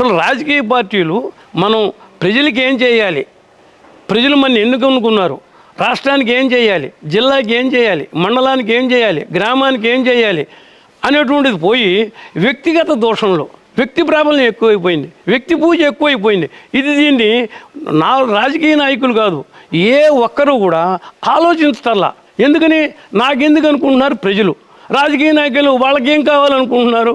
అసలు రాజకీయ పార్టీలు మనం ప్రజలకి ఏం చేయాలి? ప్రజలు మన ఎందుకు అనుకున్నారు రాష్ట్రానికి ఏం చేయాలి? జిల్లాకి ఏం చేయాలి? మండలానికి ఏం చేయాలి? గ్రామానికి ఏం చేయాలి? అనేటువంటిది పోయి వ్యక్తిగత దోషంలో వ్యక్తి ప్రాబల్యం ఎక్కువైపోయింది వ్యక్తి పూజ ఎక్కువైపోయింది. ఇది దీన్ని నా రాజకీయ నాయకులు కాదు ఏ ఒక్కరు కూడా ఆలోచించటల్లా. ఎందుకని? నాకెందుకు అనుకుంటున్నారు ప్రజలు? రాజకీయ నాయకులు వాళ్ళకేం కావాలనుకుంటున్నారు?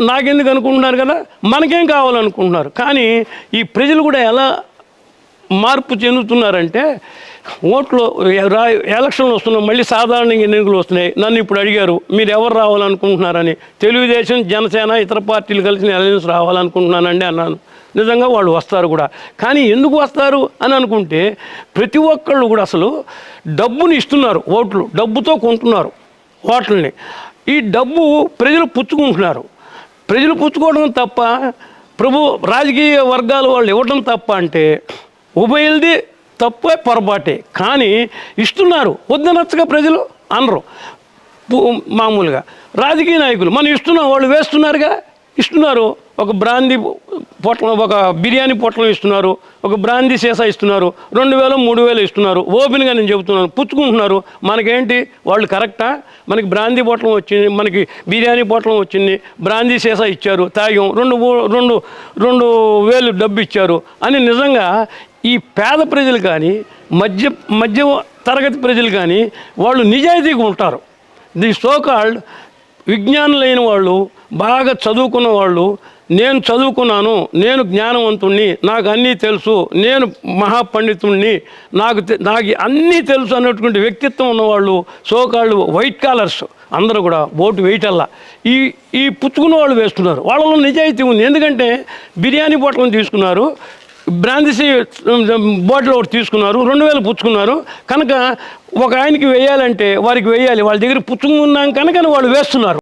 నాకెందుకు అనుకుంటున్నారు కదా? మనకేం కావాలనుకుంటున్నారు? కానీ ఈ ప్రజలు కూడా ఎలా మార్పు చెందుతున్నారంటే ఓట్లు రా ఎలక్షన్లు వస్తున్నాయి మళ్ళీ సాధారణ ఎన్నికలు వస్తున్నాయి. నన్ను ఇప్పుడు అడిగారు మీరు ఎవరు రావాలనుకుంటున్నారని. తెలుగుదేశం జనసేన ఇతర పార్టీలు కలిసి అలయన్స్ రావాలనుకుంటున్నానండి అన్నాను. నిజంగా వాళ్ళు వస్తారు కూడా. కానీ ఎందుకు వస్తారు అని అనుకుంటే ప్రతి ఒక్కళ్ళు కూడా అసలు డబ్బుని ఇస్తున్నారు ఓట్లు. డబ్బుతో కొంటున్నారు ఓట్లని. ఈ డబ్బు ప్రజలు పుచ్చుకుంటున్నారు. ప్రజలు పుచ్చుకోవడం తప్ప ప్రభు రాజకీయ వర్గాల వాళ్ళు ఇవ్వడం తప్ప అంటే ఉభయలది తప్పే పొరపాటే. కానీ ఇస్తున్నారు. వద్దనచ్చగా ప్రజలు అనరు. మామూలుగా రాజకీయ నాయకులు. మనం ఇస్తున్నాం వాళ్ళు వేస్తున్నారుగా. ఇస్తున్నారు. ఒక బ్రాందీ పొట్లం ఒక బిర్యానీ పొట్లం ఇస్తున్నారు ఒక బ్రాందీ సీసా ఇస్తున్నారు రెండు వేలు మూడు వేలు ఇస్తున్నారు. ఓపెన్గా నేను చెబుతున్నాను పుచ్చుకుంటున్నారు. మనకేంటి? వాళ్ళు కరెక్టా? మనకి బ్రాందీ పొట్లం వచ్చింది మనకి బిర్యానీ పొట్లం వచ్చింది బ్రాందీ సీసా ఇచ్చారు తాగం రెండు రెండు రెండు వేలు డబ్బు ఇచ్చారు అని నిజంగా ఈ పేద ప్రజలు కానీ మధ్య మధ్య తరగతి ప్రజలు కానీ వాళ్ళు నిజాయితీగా ఉంటారు. ది సోకాల్డ్ విజ్ఞానులైన వాళ్ళు బాగా చదువుకున్న వాళ్ళు నేను చదువుకున్నాను నేను జ్ఞానవంతుణ్ణి నాకు అన్నీ తెలుసు నేను మహాపండితుణ్ణి నాకు నాకు అన్నీ తెలుసు అన్నటువంటి వ్యక్తిత్వం ఉన్నవాళ్ళు సోకాళ్ళు వైట్ కాలర్స్ అందరూ కూడా ఓటు వేయటల్లా. ఈ ఈ పుచ్చుకున్న వాళ్ళు వేస్తున్నారు. వాళ్ళలో నిజాయితీ ఉంది. ఎందుకంటే బిర్యానీ పొట్లం తీసుకున్నారు బ్రాందిసి బాటిల్ ఒకటి తీసుకున్నారు రెండు వేలు పుచ్చుకున్నారు. కనుక ఒక ఆయనకి వేయాలంటే వారికి వేయాలి. వాళ్ళ దగ్గర పుచ్చుకున్నాం కనుక వాళ్ళు వేస్తున్నారు.